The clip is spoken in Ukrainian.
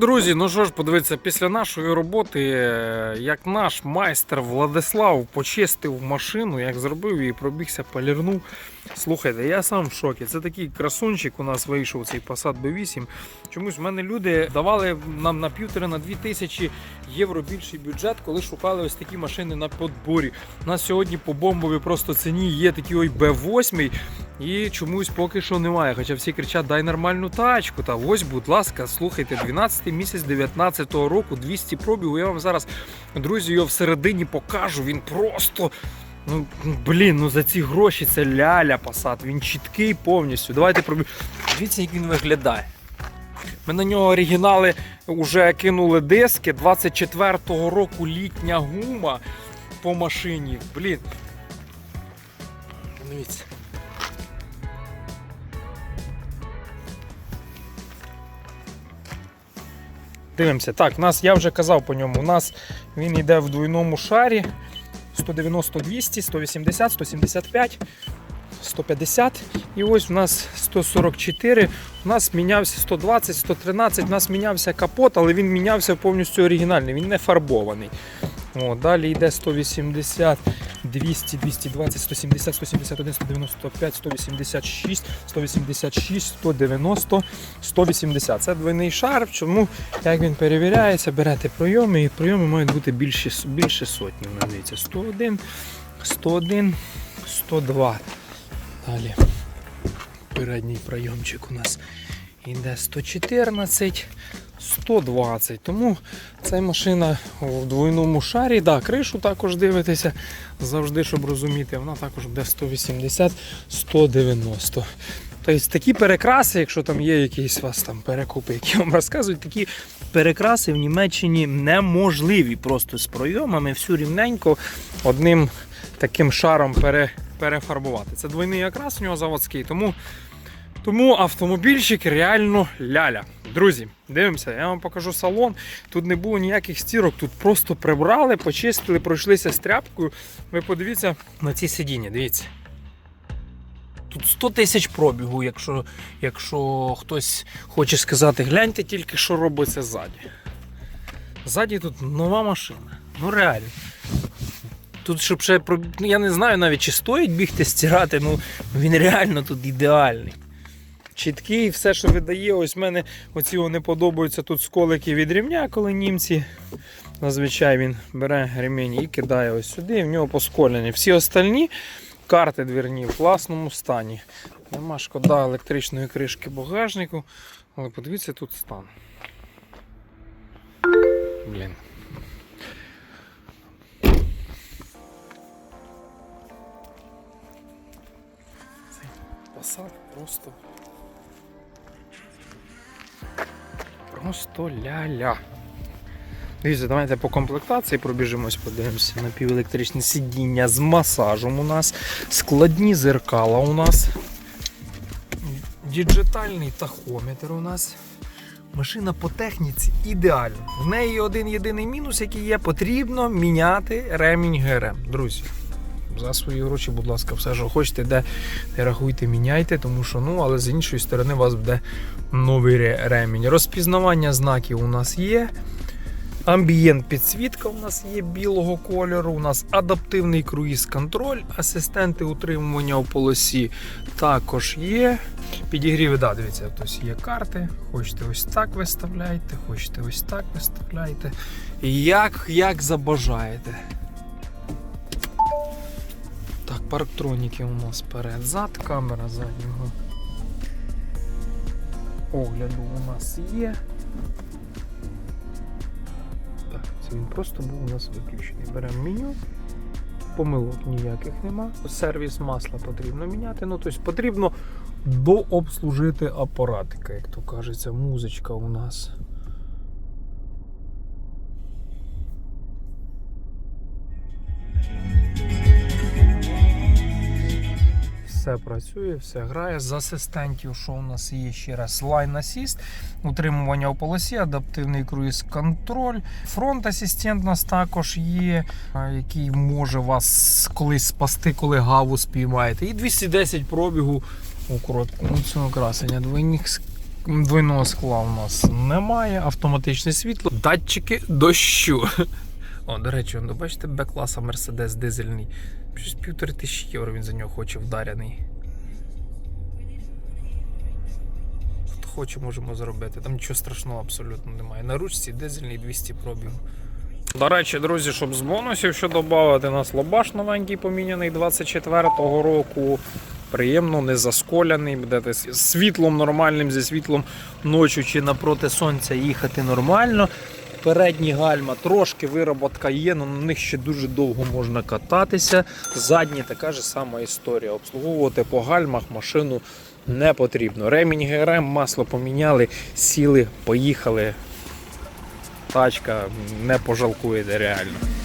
Друзі, ну що ж, подивіться, після нашої роботи, е, як наш майстер Владислав почистив машину, як зробив її, пробігся, полірнув. Слухайте, я сам в шокі. Це такий красунчик у нас вийшов цей Passat B8. Чомусь в мене люди давали нам на півтори на дві тисячі євро більший бюджет, коли шукали ось такі машини на подборі. У нас сьогодні по бомбовій просто ціні є такий ой B8. І чомусь поки що немає. Хоча всі кричать, дай нормальну тачку. Та ось, будь ласка, слухайте, 12 місяць 19-го року, 200 пробігу. Я вам зараз, друзі, його всередині покажу. Він просто. Ну, блін, ну за ці гроші це ляля Passat. Він чіткий повністю. Давайте пробіг. Дивіться, як він виглядає. Ми на нього оригінали вже кинули диски. 24-го року літня гума по машині. Блін. Дивіться. Дивимося. Так, у нас, я вже казав по ньому, у нас він йде в двойному шарі 190 200, 180, 175, 150. І ось у нас 144. У нас мінявся 120, 113, у нас мінявся капот, але він мінявся повністю оригінальний, він не фарбований. О, далі йде 180, 200, 220, 170, 171, 195, 186, 186, 190, 180. Це двойний шар. Чому як він перевіряється, берете прийоми, і прийоми мають бути більше, більше сотні. Дивіться, 101, 101, 102. Далі передній прийомчик у нас йде 114. 120. Тому ця машина в двойному шарі. Да, кришу також дивитеся завжди, щоб розуміти, вона також буде 180-190. Тобто такі перекраси, якщо там є якісь вас там перекупи, які вам розказують, такі перекраси в Німеччині неможливі. Просто з пройомами всю рівненько одним таким шаром пере, перефарбувати. Це двойний окрас у нього заводський, тому. Тому автомобільчик реально ляля. Друзі, дивимося, я вам покажу салон. Тут не було ніяких стірок, тут просто прибрали, почистили, пройшлися з тряпкою. Ви подивіться на ці сидіння, дивіться. Тут 100 тисяч пробігу, якщо, якщо хтось хоче сказати, гляньте тільки, що робиться ззаді. Ззаді тут нова машина. Ну реально. Тут, щоб ще ну, я не знаю навіть, чи стоїть бігти стирати, ну він реально тут ідеальний чіткий, все, що видає. Ось мене оці не подобаються тут сколики від рівня, коли німці. Зазвичай він бере ремінь і кидає ось сюди, і в нього посколені. Всі остальні карти двірні в класному стані. Нема шкода електричної кришки багажнику, але подивіться тут стан. Блін. Цей просто Просто ля-ля. Дивіться, давайте по комплектації пробіжимось, подивимося. Напівелектричне сидіння з масажем у нас, складні зеркала у нас, діджитальний тахометр у нас. Машина по техніці ідеальна. В неї один єдиний мінус, який є, потрібно міняти ремінь ГРМ. Друзі, за свої гроші, будь ласка, все, що хочете, де не рахуйте, міняйте, тому що, ну, але з іншої сторони, у вас буде новий ремінь. Розпізнавання знаків у нас є. Амбієнт підсвітка у нас є білого кольору. У нас адаптивний круїз-контроль, асистенти утримування у полосі також є. Підігріви, да, дивіться, тобто є карти. Хочете ось так виставляйте, хочете ось так виставляйте. Як, як забажаєте. Парктроніки у нас перед-зад, камера заднього огляду у нас є. Так, це він просто був у нас виключений. Беремо меню. Помилок ніяких нема. Сервіс масла потрібно міняти. Ну, тобто потрібно дообслужити апаратика, як то кажеться, музичка у нас. Все працює, все грає. З асистентів, що у нас є ще раз Line Assist, утримування у полосі, адаптивний круїз контроль. Фронт асистент у нас також є, який може вас колись спасти, коли гаву спіймаєте. І 210 пробігу у коротку. Ну, красення. Двойник Двойного скла у нас немає, автоматичне світло, датчики дощу. О, до речі, он, бачите, Б-класа Мерседес дизельний. Щось півтори тисячі євро він за нього хоче вдаряний. Хто хоче, можемо зробити. Там нічого страшного абсолютно немає. На ручці дизельний 200 пробігу. До речі, друзі, щоб з бонусів що додати, у нас лобаш новенький поміняний 24-го року. Приємно, не засколяний, будете з світлом нормальним, зі світлом ночі чи напроти сонця їхати нормально. Передні гальма трошки вироботка є, але на них ще дуже довго можна кататися. Задні така ж сама історія. Обслуговувати по гальмах машину не потрібно. Ремінь ГРМ, масло поміняли, сіли, поїхали. Тачка не пожалкуєте реально.